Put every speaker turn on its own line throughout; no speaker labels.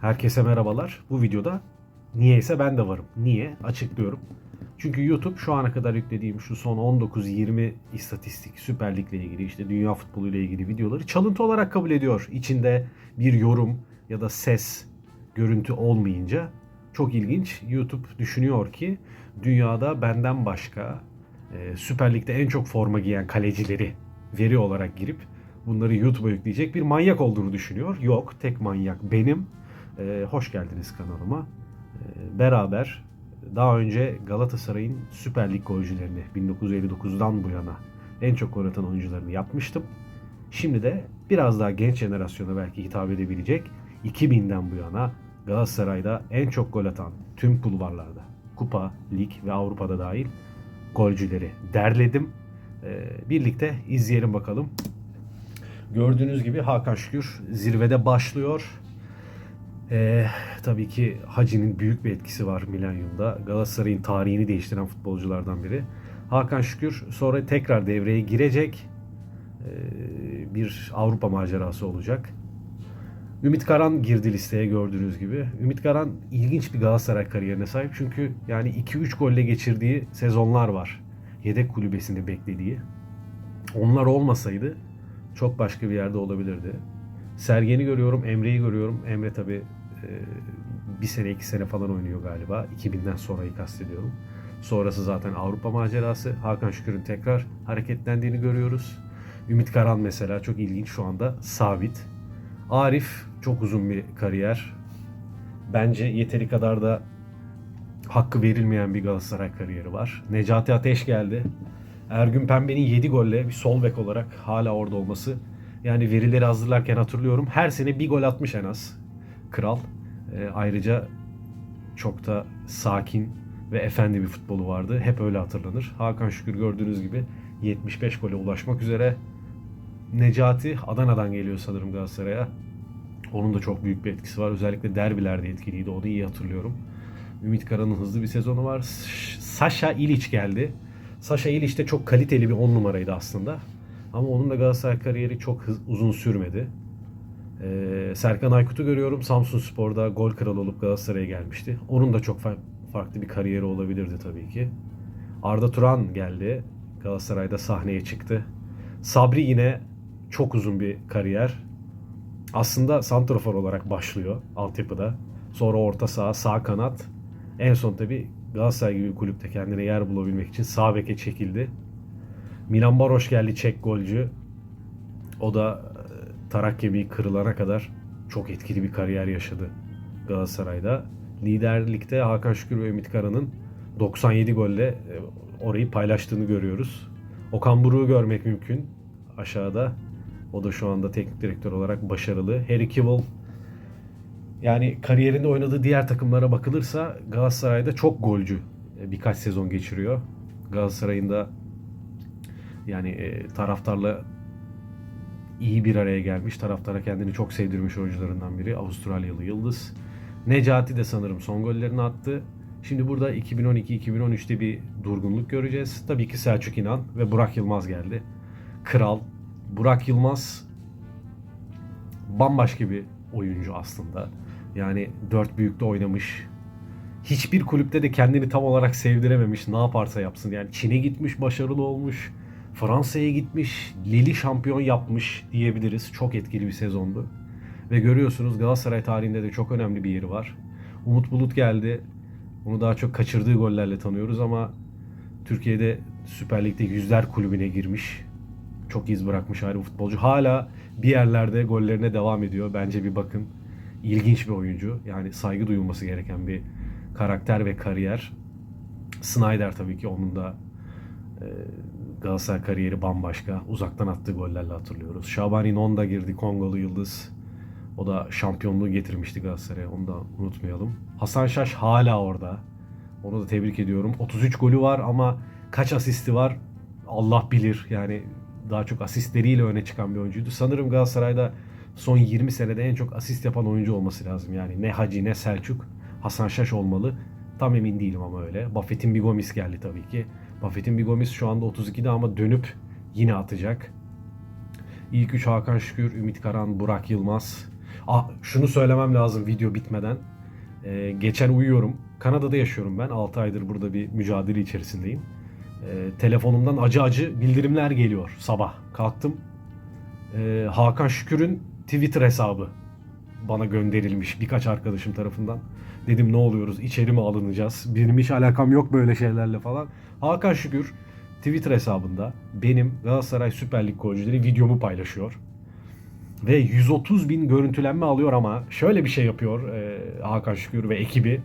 Herkese merhabalar. Bu videoda niyeyse ben de varım. Niye? Açıklıyorum. Çünkü YouTube şu ana kadar yüklediğim şu son 19-20 istatistik Süper Lig'le ilgili işte dünya futbolu ile ilgili videoları çalıntı olarak kabul ediyor. İçinde bir yorum ya da ses, görüntü olmayınca çok ilginç. YouTube düşünüyor ki dünyada benden başka e, Süper Lig'de en çok forma giyen kalecileri veri olarak girip bunları YouTube'a yükleyecek bir manyak olduğunu düşünüyor. Yok, tek manyak benim. Ee, hoş geldiniz kanalıma. Ee, beraber daha önce Galatasaray'ın Süper Lig golcülerini 1959'dan bu yana en çok gol atan oyuncularını yapmıştım. Şimdi de biraz daha genç jenerasyona belki hitap edebilecek 2000'den bu yana Galatasaray'da en çok gol atan tüm kulvarlarda Kupa, Lig ve Avrupa'da dahil golcüleri derledim. Ee, birlikte izleyelim bakalım. Gördüğünüz gibi Hakan Şükür zirvede başlıyor. Ee, tabii ki Hacı'nın büyük bir etkisi var Milenyum'da. Galatasaray'ın tarihini değiştiren futbolculardan biri. Hakan Şükür sonra tekrar devreye girecek. Ee, bir Avrupa macerası olacak. Ümit Karan girdi listeye gördüğünüz gibi. Ümit Karan ilginç bir Galatasaray kariyerine sahip. Çünkü yani 2-3 golle geçirdiği sezonlar var. Yedek kulübesinde beklediği. Onlar olmasaydı çok başka bir yerde olabilirdi. Sergen'i görüyorum, Emre'yi görüyorum. Emre tabi bir sene iki sene falan oynuyor galiba. 2000'den sonrayı kastediyorum. Sonrası zaten Avrupa macerası. Hakan Şükür'ün tekrar hareketlendiğini görüyoruz. Ümit Karan mesela çok ilginç şu anda sabit. Arif çok uzun bir kariyer. Bence yeteri kadar da hakkı verilmeyen bir Galatasaray kariyeri var. Necati Ateş geldi. Ergün Pembe'nin 7 golle bir sol bek olarak hala orada olması. Yani verileri hazırlarken hatırlıyorum. Her sene bir gol atmış en az. Kral. E, ayrıca çok da sakin ve efendi bir futbolu vardı. Hep öyle hatırlanır. Hakan Şükür gördüğünüz gibi 75 gole ulaşmak üzere. Necati Adana'dan geliyor sanırım Galatasaray'a. Onun da çok büyük bir etkisi var. Özellikle derbilerde etkiliydi. Onu iyi hatırlıyorum. Ümit Karan'ın hızlı bir sezonu var. Sasha İliç geldi. Sasha İliç de çok kaliteli bir 10 numaraydı aslında. Ama onun da Galatasaray kariyeri çok hız, uzun sürmedi. Ee, Serkan Aykut'u görüyorum. Samsun Spor'da gol kralı olup Galatasaray'a gelmişti. Onun da çok fa- farklı bir kariyeri olabilirdi tabii ki. Arda Turan geldi. Galatasaray'da sahneye çıktı. Sabri yine çok uzun bir kariyer. Aslında santrafor olarak başlıyor altyapıda. Sonra orta saha, sağ kanat. En son tabii Galatasaray gibi bir kulüpte kendine yer bulabilmek için sağ beke çekildi. Milan Baroş geldi Çek golcü. O da tarak kemiği kırılana kadar çok etkili bir kariyer yaşadı Galatasaray'da. Liderlikte Hakan Şükür ve Ümit Karan'ın 97 golle e, orayı paylaştığını görüyoruz. Okan Buruk'u görmek mümkün aşağıda. O da şu anda teknik direktör olarak başarılı. Harry Kewell yani kariyerinde oynadığı diğer takımlara bakılırsa Galatasaray'da çok golcü e, birkaç sezon geçiriyor. Galatasaray'ın da yani e, taraftarla iyi bir araya gelmiş. Taraftara kendini çok sevdirmiş oyuncularından biri. Avustralyalı Yıldız. Necati de sanırım son gollerini attı. Şimdi burada 2012-2013'te bir durgunluk göreceğiz. Tabii ki Selçuk İnan ve Burak Yılmaz geldi. Kral. Burak Yılmaz bambaşka bir oyuncu aslında. Yani dört büyükte oynamış. Hiçbir kulüpte de kendini tam olarak sevdirememiş. Ne yaparsa yapsın. Yani Çin'e gitmiş, başarılı olmuş. Fransa'ya gitmiş, Lille şampiyon yapmış diyebiliriz. Çok etkili bir sezondu. Ve görüyorsunuz Galatasaray tarihinde de çok önemli bir yeri var. Umut Bulut geldi. Onu daha çok kaçırdığı gollerle tanıyoruz ama Türkiye'de Süper Lig'de yüzler kulübüne girmiş. Çok iz bırakmış ayrı futbolcu. Hala bir yerlerde gollerine devam ediyor. Bence bir bakın. İlginç bir oyuncu. Yani saygı duyulması gereken bir karakter ve kariyer. Snyder tabii ki onun da e, Galatasaray kariyeri bambaşka. Uzaktan attığı gollerle hatırlıyoruz. Şaban İnon da girdi. Kongolu Yıldız. O da şampiyonluğu getirmişti Galatasaray'a. Onu da unutmayalım. Hasan Şaş hala orada. Onu da tebrik ediyorum. 33 golü var ama kaç asisti var Allah bilir. Yani daha çok asistleriyle öne çıkan bir oyuncuydu. Sanırım Galatasaray'da son 20 senede en çok asist yapan oyuncu olması lazım. Yani ne Hacı ne Selçuk. Hasan Şaş olmalı. Tam emin değilim ama öyle. Buffett'in bir Gomis geldi tabii ki. Buffett'in bir Gomis şu anda 32'de ama dönüp yine atacak. İlk üç Hakan Şükür, Ümit Karan, Burak Yılmaz. Ah, şunu söylemem lazım video bitmeden. Ee, geçen uyuyorum. Kanada'da yaşıyorum ben. 6 aydır burada bir mücadele içerisindeyim. Ee, telefonumdan acı acı bildirimler geliyor sabah. Kalktım. Ee, Hakan Şükür'ün Twitter hesabı bana gönderilmiş birkaç arkadaşım tarafından. Dedim ne oluyoruz içeri mi alınacağız? Benim hiç alakam yok böyle şeylerle falan. Hakan Şükür Twitter hesabında benim Galatasaray Süper Lig golcüleri videomu paylaşıyor. Ve 130 bin görüntülenme alıyor ama şöyle bir şey yapıyor e, Hakan Şükür ve ekibi.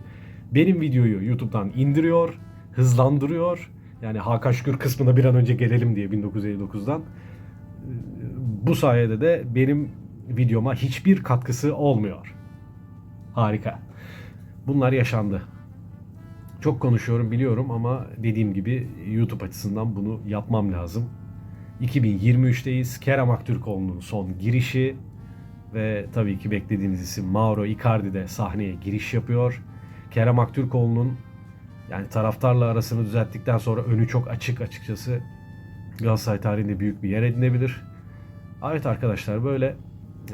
Benim videoyu YouTube'dan indiriyor, hızlandırıyor. Yani Hakan Şükür kısmına bir an önce gelelim diye 1959'dan. E, Bu sayede de benim videoma hiçbir katkısı olmuyor. Harika. Bunlar yaşandı. Çok konuşuyorum biliyorum ama dediğim gibi YouTube açısından bunu yapmam lazım. 2023'teyiz. Kerem Aktürkoğlu'nun son girişi ve tabii ki beklediğiniz isim Mauro Icardi de sahneye giriş yapıyor. Kerem Aktürkoğlu'nun yani taraftarla arasını düzelttikten sonra önü çok açık açıkçası. Galatasaray tarihinde büyük bir yer edinebilir. Evet arkadaşlar böyle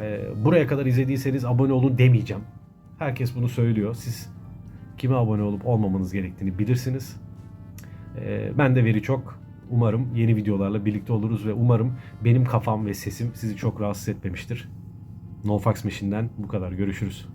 e, buraya kadar izlediyseniz abone olun demeyeceğim. Herkes bunu söylüyor. Siz kime abone olup olmamanız gerektiğini bilirsiniz. E, ben de veri çok. Umarım yeni videolarla birlikte oluruz ve umarım benim kafam ve sesim sizi çok rahatsız etmemiştir. NoFax Machine'den bu kadar. Görüşürüz.